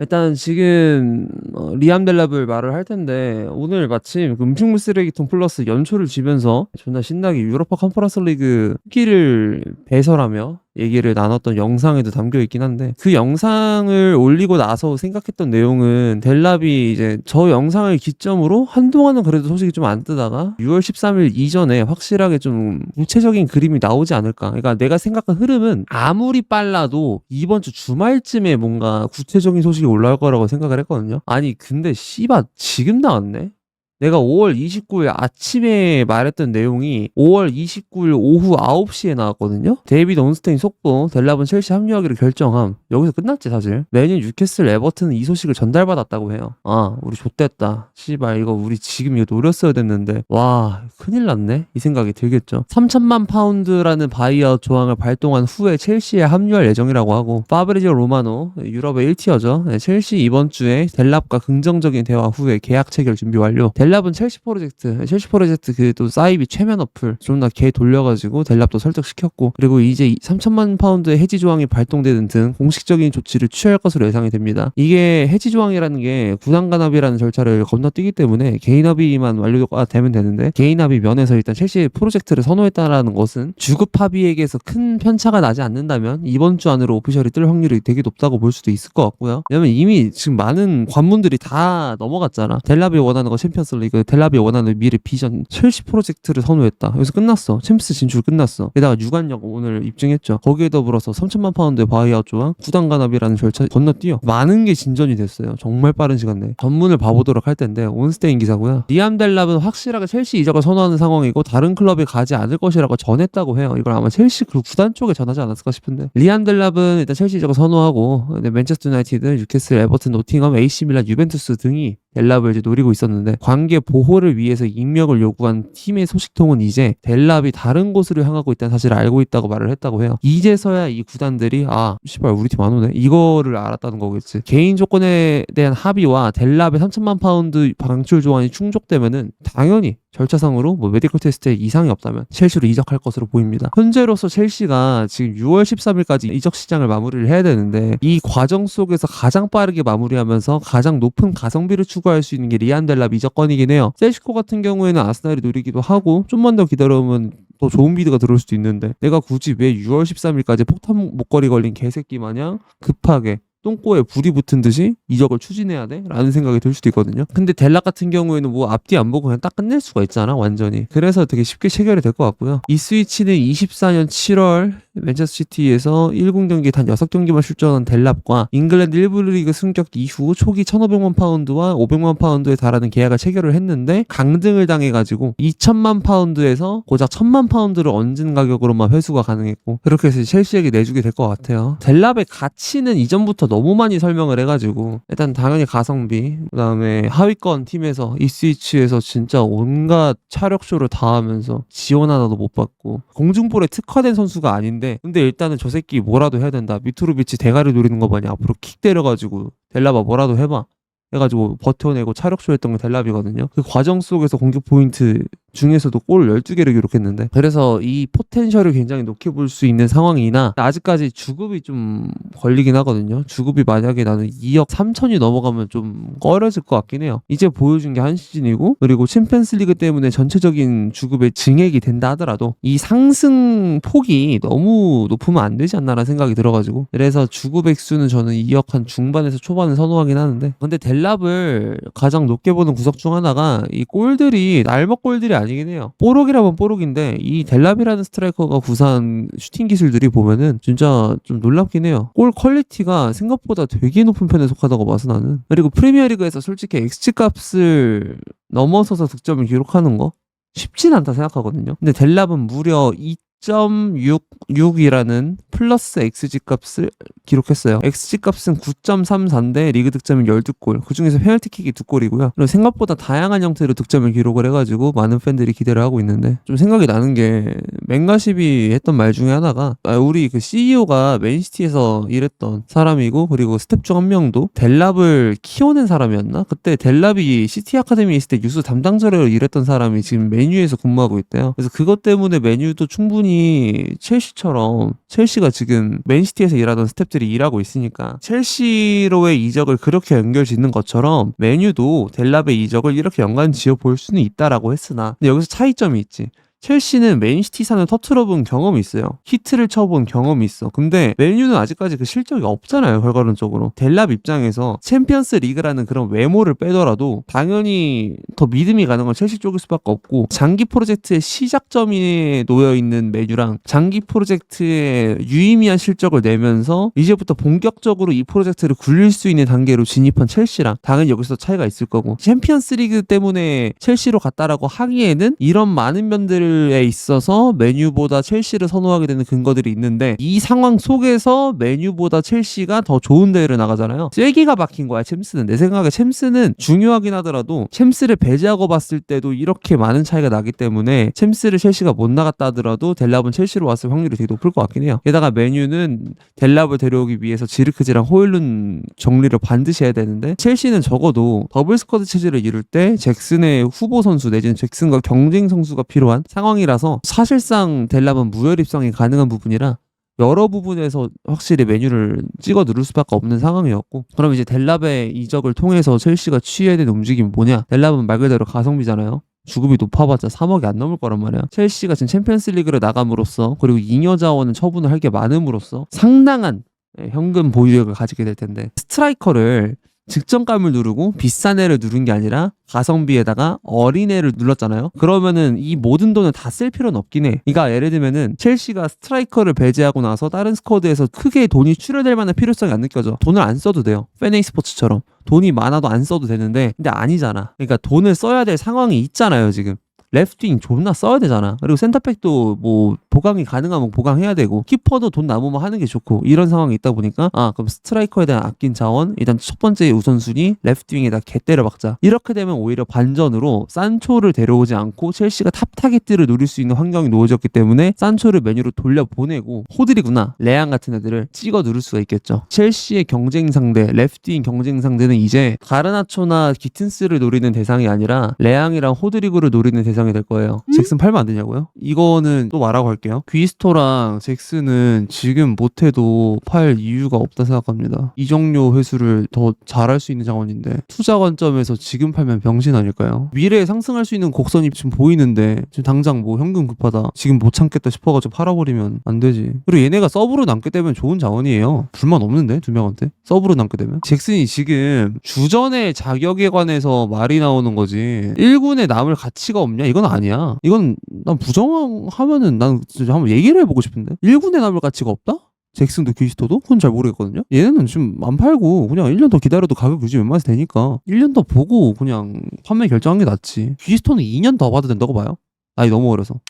일단 지금 어, 리암 델랍을 말을 할 텐데 오늘 마침 그 음식물 쓰레기통 플러스 연초를 지면서 존나 신나게 유로파 컨퍼런스 리그 후기를 배설하며 얘기를 나눴던 영상에도 담겨 있긴 한데 그 영상을 올리고 나서 생각했던 내용은 델랍이 이제 저 영상을 기점으로 한동안은 그래도 소식이 좀 안 뜨다가 6월 13일 이전에 확실하게 좀 구체적인 그림이 나오지 않을까. 그러니까 내가 생각한 흐름은 아무리 빨라도 이번 주 주말쯤에 뭔가 구체적인 소식이 올라올 거라고 생각을 했거든요. 아니 근데 씨발 지금 나왔네. 내가 5월 29일 아침에 말했던 내용이 5월 29일 오후 9시에 나왔거든요. 데이비드 온스테인 속보 델랍은 첼시 합류하기로 결정함. 여기서 끝났지 사실. 매년 뉴캐슬 에버튼은 이 소식을 전달받았다고 해요. 아 우리 좆됐다. 씨발 이거 우리 지금 이거 노렸어야 됐는데 와 큰일 났네 이 생각이 들겠죠. 3천만 파운드라는 바이아웃 조항을 발동한 후에 첼시에 합류할 예정이라고 하고 파브리지오 로마노 유럽의 1티어죠. 네, 첼시 이번 주에 델랍과 긍정적인 대화 후에 계약 체결 준비 완료. 델 랍은 첼시 프로젝트, 첼시 프로젝트 그 또 사이비 최면 어플 존나 개 돌려가지고 델랍도 설득시켰고 그리고 이제 3천만 파운드의 해지 조항이 발동되는 등 공식적인 조치를 취할 것으로 예상이 됩니다. 이게 해지 조항이라는 게 구단 간합이라는 절차를 건너뛰기 때문에 개인 합의만 완료가 되면 되는데 개인 합의 면에서 일단 첼시 프로젝트를 선호했다라는 것은 주급 합의액에서 큰 편차가 나지 않는다면 이번 주 안으로 오피셜이 뜰 확률이 되게 높다고 볼 수도 있을 것 같고요. 왜냐면 이미 지금 많은 관문들이 다 넘어갔잖아. 델랍이 원하는 거 챔피언스 리그, 델랍이 원하는 미래 비전 첼시 프로젝트를 선호했다. 여기서 끝났어. 챔스 진출 끝났어. 게다가 유관력 오늘 입증했죠. 거기에 더불어서 3천만 파운드의 바이아웃 조항, 구단 간합이라는 절차 건너뛰어 많은 게 진전이 됐어요. 정말 빠른 시간 내에. 전문을 봐보도록 할 텐데 온스테인 기사고요. 리암 델랍은 확실하게 첼시 이적을 선호하는 상황이고 다른 클럽에 가지 않을 것이라고 전했다고 해요. 이걸 아마 첼시 그 구단 쪽에 전하지 않았을까 싶은데 리암 델랍은 일단 첼시 이적을 선호하고 근데 맨체스터 유나이티드, 뉴캐슬, 에버튼, 노팅엄, AC 밀란, 유벤투스 등이 델랍을 노리고 있었는데 관계 보호를 위해서 익명을 요구한 팀의 소식통은 이제 델랍이 다른 곳으로 향하고 있다는 사실을 알고 있다고 말을 했다고 해요. 이제서야 이 구단들이 아 씨발 우리 팀 안 오네 이거를 알았다는 거겠지. 개인 조건에 대한 합의와 델랍의 3천만 파운드 방출 조항이 충족되면은 당연히 절차상으로 뭐 메디컬 테스트에 이상이 없다면 첼시로 이적할 것으로 보입니다. 현재로서 첼시가 지금 6월 13일까지 이적 시장을 마무리를 해야 되는데 이 과정 속에서 가장 빠르게 마무리하면서 가장 높은 가성비를 추구할 수 있는 게 리안 델랍 이적권이긴 해요. 셀시코 같은 경우에는 아스날이 노리기도 하고 좀만 더 기다려보면 더 좋은 비드가 들어올 수도 있는데 내가 굳이 왜 6월 13일까지 폭탄 목걸이 걸린 개새끼 마냥 급하게 똥꼬에 불이 붙은 듯이 이적을 추진해야 돼? 라는 생각이 들 수도 있거든요. 근데 델락 같은 경우에는 뭐 앞뒤 안 보고 그냥 딱 끝낼 수가 있잖아, 완전히. 그래서 되게 쉽게 체결이 될 것 같고요. 이 스위치는 24년 7월 맨체스터 시티에서 1군 경기 단 6경기만 출전한 델랍과 잉글랜드 1부 리그 승격 이후 초기 1,500만 파운드와 500만 파운드에 달하는 계약을 체결을 했는데 강등을 당해가지고 2천만 파운드에서 고작 1,000만 파운드를 얹은 가격으로만 회수가 가능했고 그렇게 해서 첼시에게 내주게 될 것 같아요. 델랍의 가치는 이전부터 너무 많이 설명을 해가지고 일단 당연히 가성비 그다음에 하위권 팀에서 이 스위치에서 진짜 온갖 차력쇼를 다 하면서 지원 하나도 못 받고 공중볼에 특화된 선수가 아닌데 근데 일단은 저 새끼 뭐라도 해야 된다. 미트로비치 대가리 노리는 거 보니 앞으로 킥 때려가지고 델라바 뭐라도 해봐. 해가지고 버텨내고 차력쇼 했던 게 델랍이거든요. 그 과정 속에서 공격 포인트 중에서도 골 12개를 기록했는데 그래서 이 포텐셜을 굉장히 높게 볼 수 있는 상황이나 아직까지 주급이 좀 걸리긴 하거든요. 주급이 만약에 나는 2억 3천이 넘어가면 좀 꺼려질 것 같긴 해요. 이제 보여준 게 한 시즌이고 그리고 챔피언스 리그 때문에 전체적인 주급의 증액이 된다 하더라도 이 상승 폭이 너무 높으면 안 되지 않나라는 생각이 들어가지고 그래서 주급 액수는 저는 2억 한 중반에서 초반을 선호하긴 하는데 근데 델랍을 가장 높게 보는 구석 중 하나가 이 골들이 날먹 골들이 아니 긴 해요. 뽀록이라면 뽀록인데 이 델랍이라는 스트라이커가 구사한 슈팅 기술들이 보면은 진짜 좀 놀랍긴 해요. 골 퀄리티가 생각보다 되게 높은 편에 속하다고 봐서 나는. 그리고 프리미어리그에서 솔직히 XG 값을 넘어서서 득점을 기록하는 거 쉽진 않다 생각하거든요. 근데 델랍은 무려 2.66이라는 플러스 XG 값을 기록했어요. XG 값은 9.34인데 리그 득점이 12골. 그 중에서 페널티킥이 2골이고요. 그리고 생각보다 다양한 형태로 득점을 기록을 해가지고 많은 팬들이 기대를 하고 있는데 좀 생각이 나는 게 맹가십이 했던 말 중에 하나가 아, 우리 그 CEO가 맨시티에서 일했던 사람이고 그리고 스텝 중 한 명도 델랍을 키워낸 사람이었나? 그때 델랍이 시티 아카데미에 있을 때 뉴스 담당자로 일했던 사람이 지금 메뉴에서 근무하고 있대요. 그래서 그것 때문에 메뉴도 충분히 당연히 첼시처럼 첼시가 지금 맨시티에서 일하던 스탭들이 일하고 있으니까 첼시로의 이적을 그렇게 연결 짓는 것처럼 메뉴도 델랍의 이적을 이렇게 연관 지어 볼 수는 있다라고 했으나 근데 여기서 차이점이 있지. 첼시는 맨시티산을 터트려 본 경험이 있어요. 히트를 쳐본 경험이 있어. 근데 맨유는 아직까지 그 실적이 없잖아요. 결과론적으로. 델랍 입장에서 챔피언스 리그라는 그런 외모를 빼더라도 당연히 더 믿음이 가는 건 첼시 쪽일 수밖에 없고 장기 프로젝트의 시작점이 놓여 있는 맨유랑 장기 프로젝트의 유의미한 실적을 내면서 이제부터 본격적으로 이 프로젝트를 굴릴 수 있는 단계로 진입한 첼시랑 당연히 여기서 차이가 있을 거고 챔피언스 리그 때문에 첼시로 갔다라고 하기에는 이런 많은 면들 에 있어서 메뉴보다 첼시를 선호하게 되는 근거들이 있는데 이 상황 속에서 메뉴보다 첼시가 더 좋은 대회를 나가잖아요. 쐐기가 박힌 거야 챔스는. 내 생각에 챔스는 중요하긴 하더라도 챔스를 배제하고 봤을 때도 이렇게 많은 차이가 나기 때문에 챔스를 첼시가 못 나갔다 하더라도 델랍은 첼시로 왔을 확률이 되게 높을 것 같긴 해요. 게다가 메뉴는 델랍을 데려오기 위해서 지르크지랑 호일룬 정리를 반드시 해야 되는데 첼시는 적어도 더블 스쿼드 체제를 이룰 때 잭슨의 후보 선수 내지는 잭슨과 경쟁 선수가 필요한 상황이라서 사실상 델랍은 무혈 입성이 가능한 부분이라 여러 부분에서 확실히 메뉴를 찍어 누를 수밖에 없는 상황이었고 그럼 이제 델랍의 이적을 통해서 첼시가 취해야 되는 움직임이 뭐냐 델랍은 말 그대로 가성비잖아요 주급이 높아봤자 3억이 안 넘을 거란 말이야. 첼시가 지금 챔피언스 리그를 나감으로써 그리고 잉여 자원은 처분을 할 게 많음으로써 상당한 예, 현금 보유액을 가지게 될 텐데 스트라이커를 직전감을 누르고 비싼 애를 누른 게 아니라 가성비에다가 어린애를 눌렀잖아요. 그러면은 이 모든 돈을 다 쓸 필요는 없긴 해. 그러니까 예를 들면은 첼시가 스트라이커를 배제하고 나서 다른 스쿼드에서 크게 돈이 출혈될 만한 필요성이 안 느껴져. 돈을 안 써도 돼요. 페네이 스포츠처럼. 돈이 많아도 안 써도 되는데 근데 아니잖아. 그러니까 돈을 써야 될 상황이 있잖아요, 지금. 레프트윙 존나 써야 되잖아. 그리고 센터백도 뭐 보강이 가능하면 보강해야 되고 키퍼도 돈 남으면 하는 게 좋고 이런 상황이 있다 보니까 아 그럼 스트라이커에 대한 아낀 자원 일단 첫 번째 우선순위 레프트윙에다 개 때려 박자. 이렇게 되면 오히려 반전으로 산초를 데려오지 않고 첼시가 탑 타겟들을 노릴 수 있는 환경이 놓여졌기 때문에 산초를 메뉴로 돌려보내고 호들이구나 레앙 같은 애들을 찍어 누를 수가 있겠죠. 첼시의 경쟁 상대 레프트윙 경쟁 상대는 이제 가르나초나 기튼스를 노리는 대상이 아니라 레앙이랑 호드리그를 노리는 대상이 될 거예요. 잭슨 팔면 안 되냐고요? 이거는 또 말하고 할게요. 귀스토랑 잭슨은 지금 못해도 팔 이유가 없다 생각합니다. 이정료 회수를 더 잘할 수 있는 자원인데 투자 관점에서 지금 팔면 병신 아닐까요? 미래에 상승할 수 있는 곡선이 지금 보이는데 지금 당장 뭐 현금 급하다 지금 못 참겠다 싶어가지고 팔아버리면 안 되지. 그리고 얘네가 서브로 남게 되면 좋은 자원이에요. 불만 없는데 두 명한테 서브로 남게 되면 잭슨이 지금 주전의 자격에 관해서 말이 나오는 거지 1군에 남을 가치가 없냐 이건 아니야. 이건 난 부정하면은 난 진짜 한번 얘기를 해보고 싶은데 1군에 남을 가치가 없다? 잭슨도 귀스토도? 그건 잘 모르겠거든요. 얘네는 지금 안 팔고 그냥 1년 더 기다려도 가격 유지 웬만해서 되니까 1년 더 보고 그냥 판매 결정한 게 낫지. 귀스토는 2년 더 봐도 된다고 봐요. 나이 너무 어려서.